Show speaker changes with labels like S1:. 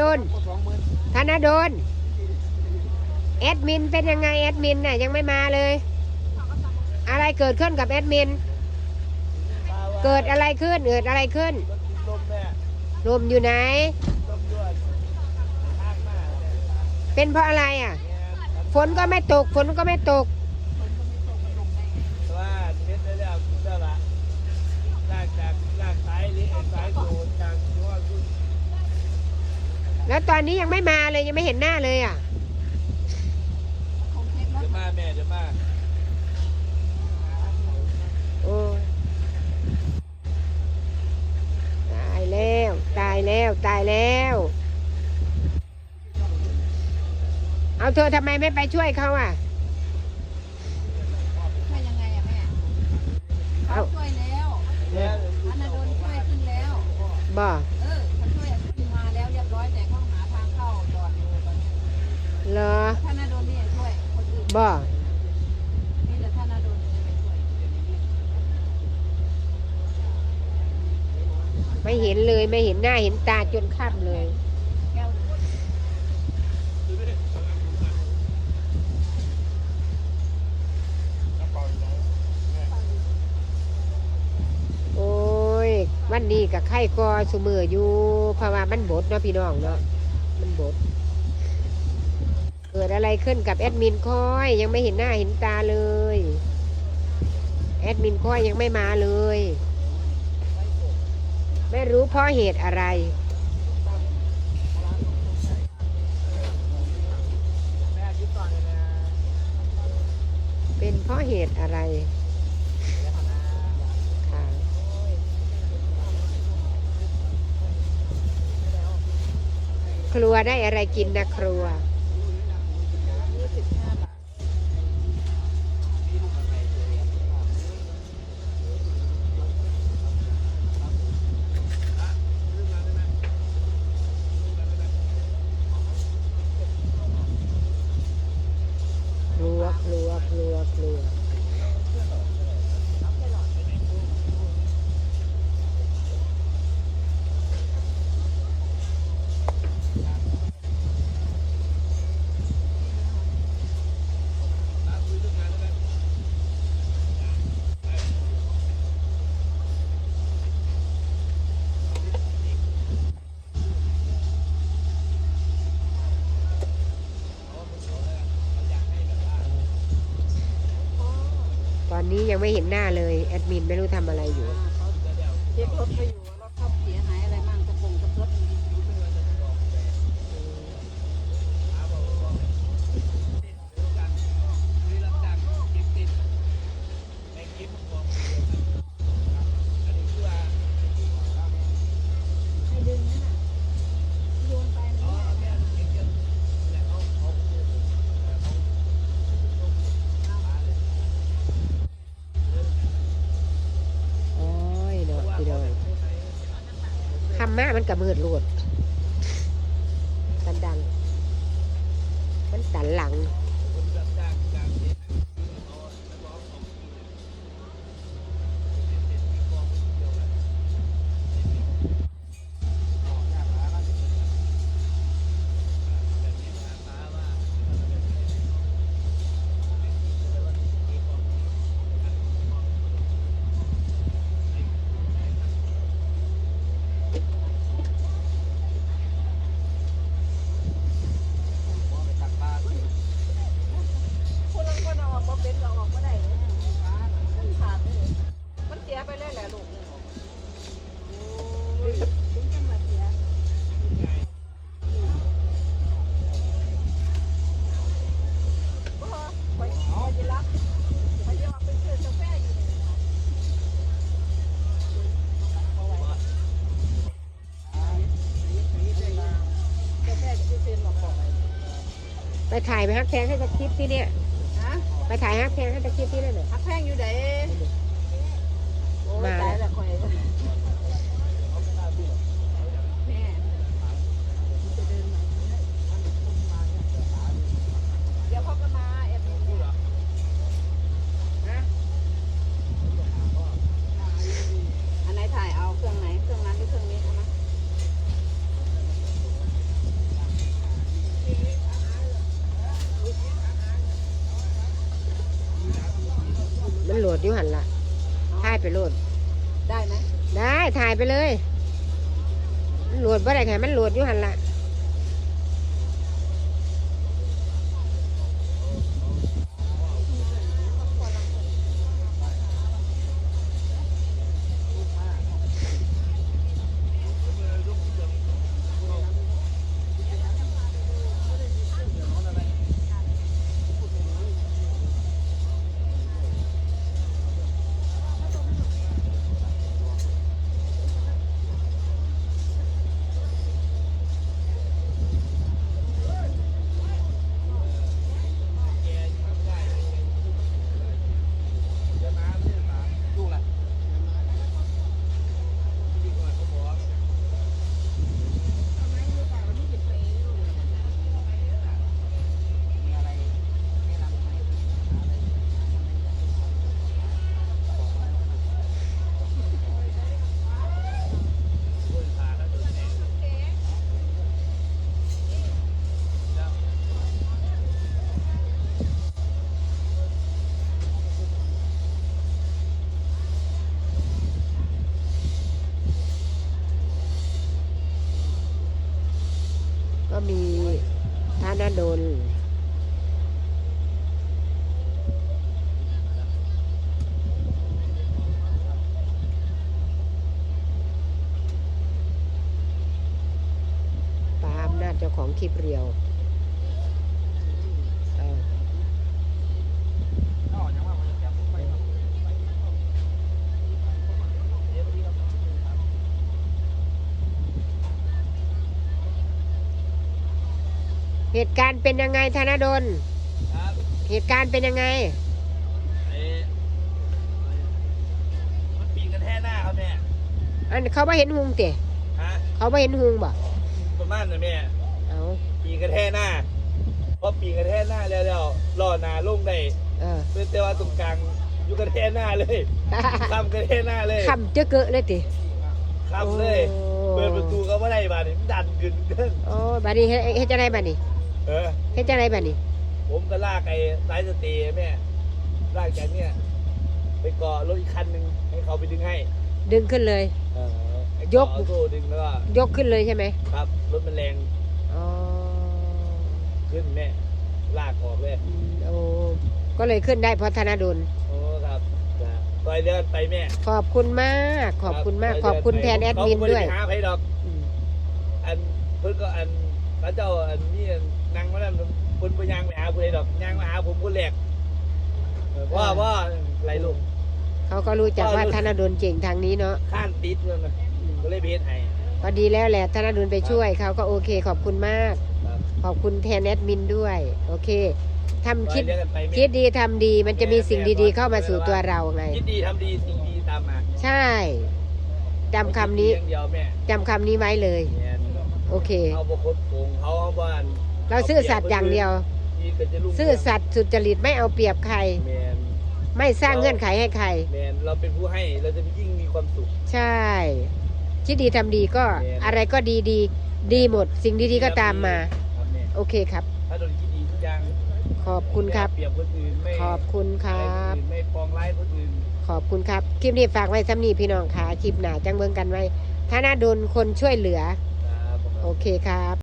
S1: ดล
S2: ก็สองหมื่น
S1: ธนดลแอดมินเป็นยังไงแอดมินน่ะยังไม่มาเลย อะไรเกิดขึ้นกับแอดมิน เกิดอะไรขึ้นเกิดอะไรขึ้น
S2: ลม
S1: อยู่ไหน
S2: เป็
S1: นเพราะอะไรอะ ฝนก็ไม่ตก ฝนก็ไม่ตก
S2: แต่ว่าเน็ตได้แล้วคุณเจ้าละลากจากลากสายนี้ไอ้สายโดนจากที่ว่าคุณ
S1: แล้วตอนนี้ยังไม่มาเลยยังไม่เห็นหน้าเลยอะ
S2: เดี๋ยวมาแม่เดี๋ยวมา
S1: โอ้ยตายแล้วตายแล้วตายแล้ว เอาเธอทำไมไม่ไปช่วยเขาอะ
S3: ช่วยยังไงอะแม่
S1: เอ้า
S3: เขาช่วยแล้ว
S2: เนี่ย
S3: ธนดลช่วยขึ้นแล้ว
S1: บ่
S3: เห
S1: รอ
S3: ธนดลนี่ช่วยคนอื่น
S1: บ่
S3: มีแต่ธนดลจะไปช่วย
S1: ไม่เห็นเลยไม่เห็นหน้าเห็นตาจนค่ำเลย
S3: แก้ว
S1: โอ้ย วันนี้กับไข้กอสุมืออยู่เพราะว่ามันบดเนาะพี่น้องเนาะมันบด กิดอะไรขึ้นกับแอดมินค่อย ยังไม่เห็นหน้าเห็นตาเลย แอดมินค่อยยังไม่มาเลย ไม่รู้เพราะเหตุอะไร
S2: เลยนะ
S1: เป็นเพราะเหตุอะไรค่ะครัวได้อะไรกินนะครัว นี้ยังไม่เห็นหน้าเลย แอดมินไม่รู้ทำอะไรอยู่
S3: เช็ครถไปอยู่ มา
S1: มันกระมืดรวดดันดังมัน
S3: ดันหลัง ไป
S1: ถ่ายไปฮักแพงให้สักคลิปที่เนี่ย
S3: ฮะ
S1: ไปถ่ายฮักแพงให้สักคลิปที่นั่นน่ะ
S3: พักแพงอยู่ไหนโอ้ย
S1: มา
S3: ตายแล้วคอยแม่มันจะเดินมาเดี๋ยวเขาก็มาแอบดูเหรอฮะอันไหนถ่ายเอาเครื่องไหน เครื่องนั้นหรือเครื่องนี้เอามา
S1: ด อยู่หันละถ่ายไปโหลด
S3: ได้ไหม
S1: ได้ถ่ายไปเลยมันโหลดบ่ได้ไงมันโหลดอยู่หันละ ดล ปาอำนาจเจ้าของคลิปเรียวเออ เหตุการณ์เป็นยังไงธนดล
S2: ครับ
S1: เหตุการณ์เป็นยังไง
S2: เอ๊ะมันปีนกันแท่หน้าครับแม่
S1: อันเขาไม่เห็นหุงเตะ
S2: ฮะ
S1: เขาไม่เห็นหุงบ่
S2: ประมาณนั้นแม่
S1: เอา
S2: ปีนกันแท่หน้าพอปีนกันแท่หน้าแล้วแล้วล่อหนาลงได้
S1: เออ
S2: เป็นแต่ว่าตรงกลางอยู่กันแท่หน้าเลยข้ามกันแท่หน้าเลย
S1: คำเจ้าเกอะเลยติ
S2: ข้ามเลยเปิดประตูก็ไม่ได้บาดนี่มันดันขึ้นเด้ง
S1: โอ้บัดนี้เฮ็ดเฮ็ดจังไดบัดนี้
S2: เออ
S1: เฮ็ดจังไดบัดนี้
S2: ผมก็ลากไอ้สายสเตย์แม่ลากจากเนี่ย ไปเกาะรถอีกคันหนึ่งให้เขาไปดึงให้
S1: ดึงขึ้นเลย
S2: เออไอ้
S1: ยก
S2: เาะโซ่ดึงแล้วก็
S1: ยกขึ้นเลยใช่ไหม
S2: ครับรถมันแรง
S1: อ๋อ
S2: ขึ้นแม่ลากออกเลย
S1: อืมโอ้ก็เลยขึ้นได้เพราะธนดล
S2: โอ้ครับจ้ะซอยเดินไปแม่
S1: ขอบคุณมาก ขอบคุณมาก
S2: รับ
S1: ขอบคุณแทนแอดมิน
S2: เขา
S1: ด้วย
S2: ไไหาใครดอก
S1: อืม
S2: อันเพิ่นก็อันพระเจ้าอันนี้นั่ งมาแล้วเพิ่นไปยางไปหาผู้ใดดอกยางมาหาผมคนแรกเออว่าว่าไรลูก
S1: เขาก็รู้จักว่าธนดลเก่งทางนี้เนาะ
S2: ข้านติดเลยนะ
S1: อืม
S2: ก็เลยไปเฮ็ดให้
S1: ก็ดีแล้วแหละธนดลไปช่วยเขาก็โอเคขอบคุณมาก
S2: ครับ
S1: ขอบคุณแทนแอดมินด้วย โอเคทำคิด
S2: ซอยเอนไปแม่
S1: คิดดีทำดีมันจะมีสิ่งดีๆ เข้ามาสู่ตัวเราไง
S2: คิดดีทำดีสิ่งดีตามมา
S1: ใช่จำคำนี้
S2: อย่างเดียวแม่
S1: จำคำนี้ไว้เลย
S2: แม่น
S1: โอเค
S2: เอาบกคดโกงเขาเอาบ้าน
S1: เราซื่อสัตย์อย่างเดียว
S2: ที่ก็จะรุ่ง
S1: ซื่อสัตย์สุจริตไม่เอาเปรียบใคร
S2: แมน
S1: ไม่สร้างเงื่อนไขให้ใคร
S2: แมนเราเป็นผู้ให้เราจะยิ่งมีความสุข
S1: ใช่คิดดีทำดีก็
S2: แม่น
S1: อะไรก็ดีดีดีหมด สิ่งดีๆก็ตามมา
S2: ครับแม่
S1: โอเคครับ
S2: ถ้าโดนคิดดีทุกอย่าง
S1: ขอบคุณครับ
S2: ไม่เอาเปรียบคนอื่นไม่
S1: ขอบคุณค
S2: อะไร
S1: รั
S2: คน
S1: บ
S2: อื่นไม่ปองร้ายคนอื่น
S1: ขอบคุณครับ คลิปนี้ฝากไว้ซ้ำนี้พี่น้องค่ะคลิปหนาจังเบิงกันไว้ถ้าน่าโดนคนช่วยเหลือ
S2: ครับผม
S1: โอเคครับ